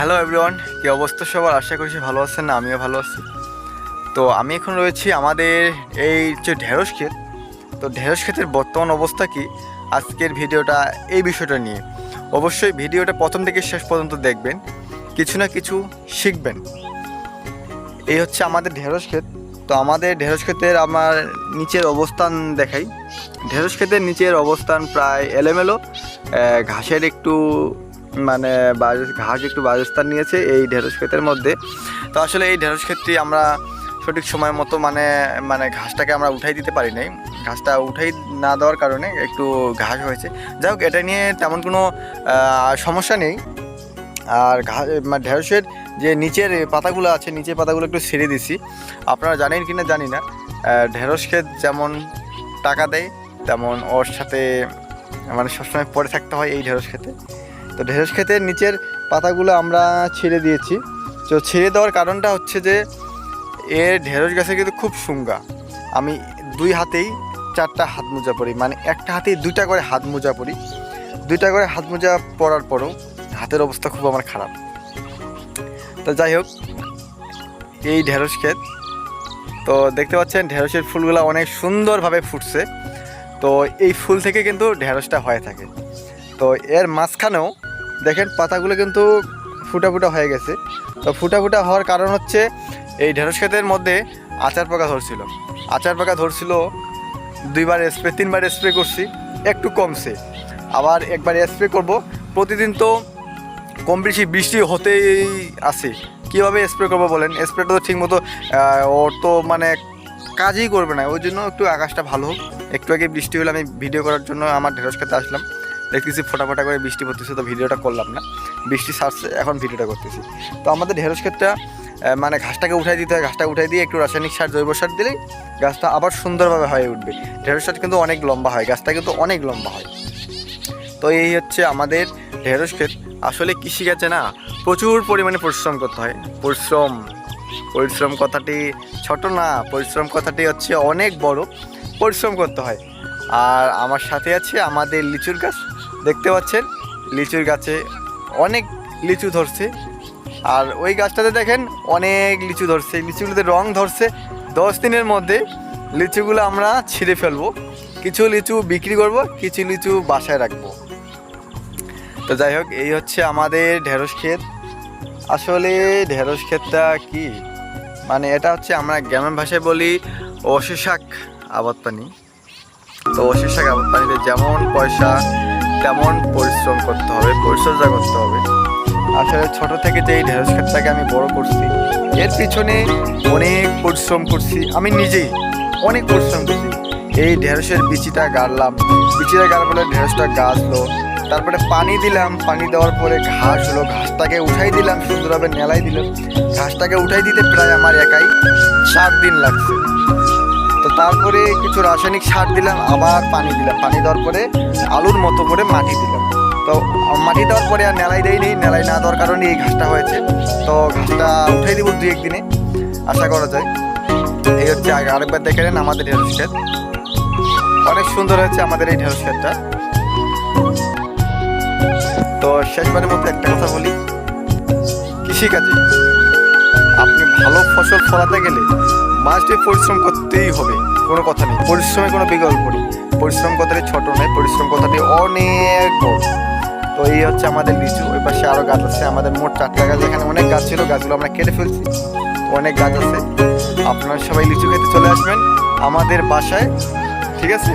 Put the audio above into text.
Hello everyone কি অবস্থা সবার? আশা করছি ভালো আছেন না আমিও ভালো আছি। তো আমি এখন রয়েছি আমাদের এই যে ঢেঁড়স ক্ষেত। তো ঢেঁড়স ক্ষেতের বর্তমান অবস্থা কি? আজকের ভিডিওটা এই বিষয়টা নিয়ে। অবশ্যই ভিডিওটা প্রথম থেকে শেষ পর্যন্ত দেখবেন। কিছু না কিছু শিখবেন। এই হচ্ছে আমাদের ঢেঁড়স ক্ষেত। তো আমাদের ঢেঁড়স ক্ষেতের আমার নিচের অবস্থান দেখাই। ঢেঁড়স ক্ষেতের নিচের অবস্থান প্রায় এলোমেলো। ঘাসের একটু মানে ঘাস একটু বাজস্থান নিয়েছে এই ঢেঁড়স ক্ষেতের মধ্যে। তো আসলে এই ঢেঁড়স ক্ষেতটি আমরা সঠিক সময় মতো মানে মানে ঘাসটাকে আমরা উঠাই দিতে পারি নাই। ঘাসটা উঠাই না দেওয়ার কারণে একটু ঘাস হয়েছে। যাই হোক, এটা নিয়ে তেমন কোনো সমস্যা নেই। আর ঘাস ঢেঁড়সের যে নিচের পাতাগুলো আছে, নিচের পাতাগুলো একটু ছেড়ে দিছি। আপনারা জানেন কি না জানি না। ঢেঁড়স ক্ষেত যেমন টাকা দেয়, তেমন ওর সাথে মানে সবসময় পরে থাকতে হয় এই ঢেঁড়স খেতে তো ঢেঁড়স ক্ষেতের নিচের পাতাগুলো আমরা ছেড়ে দিয়েছি। তো ছেড়ে দেওয়ার কারণটা হচ্ছে যে, এর ঢেঁড়স গাছে কিন্তু খুব সুঙ্গা আমি দুই হাতেই চারটা হাত মোজা পরি মানে একটা হাতেই দুইটা করে হাত মোজা পরি। দুইটা করে হাত মোজা পরার পরও হাতের অবস্থা খুব আমার খারাপ। তো যাই হোক, এই ঢেঁড়স ক্ষেত, তো দেখতে পাচ্ছেন ঢেঁড়সের ফুলগুলো অনেক সুন্দরভাবে ফুটছে। তো এই ফুল থেকে কিন্তু ঢেঁড়সটা হয়ে থাকে। তো এর মাঝখানেও দেখেন, পাতাগুলো কিন্তু ফুটা ফুটা হয়ে গেছে। তো ফুটা ফুটা হওয়ার কারণ হচ্ছে, এই ঢেঁড়স ক্ষেতের মধ্যে আচার পাকা ধরছিল। আচার পাকা ধরছিল, দুইবার স্প্রে তিনবার স্প্রে করছি, একটু কমছে। আবার একবার স্প্রে করব, প্রতিদিন তো কম বেশি বৃষ্টি হতেই আছে। কীভাবে স্প্রে করব বলেন? স্প্রেটা তো ঠিক মতো ওর তো মানে কাজই করবে না। ওই জন্য একটু আকাশটা ভালো হোক। একটু আগে বৃষ্টি হলে আমি ভিডিও করার জন্য আমার ঢেঁড়স খেতে আসলাম। দেখতেছি ফোটা ফোটা করে বৃষ্টি পড়তেছে তো ভিডিওটা করলাম না। বৃষ্টি ছাড়ছে এখন ভিডিওটা করতেছি। তো আমাদের ঢেঁড়স ক্ষেতটা আহ, মানে ঘাসটাকে উঠাই দিতে হয় ঘাসটা উঠাই দিয়ে একটু রাসায়নিক সার জৈব সার দিলেই গাছটা আবার সুন্দরভাবে হয়ে উঠবে। ঢেঁড়স গাছ কিন্তু অনেক লম্বা হয় গাছটা কিন্তু অনেক লম্বা হয়। তো এই হচ্ছে আমাদের ঢেঁড়স ক্ষেত। আসলে কৃষিকাজে না প্রচুর পরিমাণে পরিশ্রম করতে হয়। পরিশ্রম পরিশ্রম কথাটি ছোট না পরিশ্রম কথাটি হচ্ছে অনেক বড়। পরিশ্রম করতে হয়। আর আমার সাথে আছে আমাদের লিচুর গাছ। দেখতে পাচ্ছেন, লিচুর গাছে অনেক লিচু ধরছে। আর ওই গাছটাতে দেখেন অনেক লিচু ধরছে। লিচুগুলোতে রং ধরছে। দশ দিনের মধ্যে লিচুগুলো আমরা ছিঁড়ে ফেলব। কিছু লিচু বিক্রি করব, কিছু লিচু বাসায় রাখব। তো যাই হোক, এই হচ্ছে আমাদের ঢেঁড়স ক্ষেত। আসলে ঢেঁড়স ক্ষেতটা কি? মানে এটা হচ্ছে আমরা গ্রামের ভাষায় বলি আবাদ পানি। তো আবাদ পানিতে যেমন পয়সা তেমন পরিশ্রম করতে হবে, পরিচর্যা করতে হবে। আসলে ছোট থেকে যে এই ঢেঁড়স ক্ষেতটাকে আমি বড় করছি, এর পিছনে অনেক পরিশ্রম করছি, আমি নিজেই অনেক পরিশ্রম করছি। এই ঢেঁড়সের বিচিটা গাড়লাম, বিচিটা গাড়ার ঢেঁড়সটা গাছলো, তারপরে পানি দিলাম, পানি দেওয়ার পরে ঘাস হলো, ঘাসটাকে উঠাই দিলাম, সুন্দরভাবে নেলাই দিলাম। ঘাসটাকে উঠাই দিতে প্রায় আমার একাই সাত দিন লাগছে। তারপরে কিছু রাসায়নিক সার দিলাম, আবার পানি দিলাম। পানি দেওয়ার পরে আলুর মতো করে মাটি দিলাম। তো, মাটি দেওয়ার পরে আর নেলাই দেয়নি নেলাই না দেওয়ার কারণে এই ঘাসটা হয়েছে। তো ঘাসটা উঠে দিব দু একদিনে, আশা করা যায়। এই হচ্ছে আগে আরেকবার দেখে নেন আমাদের ঢেঁড়স ক্ষেত। অনেক সুন্দর হয়েছে আমাদের এই ঢেঁড়স ক্ষেতটা। তো শেষবারের মধ্যে একটা কথা বলি। কৃষিকাজে আপনি ভালো ফসল ফলাতে গেলে মাস্টে পরিশ্রম করতেই হবে, কোনো কথা নেই। পরিশ্রমের কোনো বিকল্প নেই। পরিশ্রম কথাটি ছোট নয়, পরিশ্রম কথাটি অনেক বড়। তো এই হচ্ছে আমাদের লিচু, ওই পাশে আরও গাছ আছে, আমাদের মোট চারটা গাছ। এখানে অনেক গাছ ছিল, গাছগুলো আমরা কেটে ফেলছি। অনেক গাছ আছে। আপনারা সবাই লিচু খেতে চলে আসবেন আমাদের বাসায়, ঠিক আছে?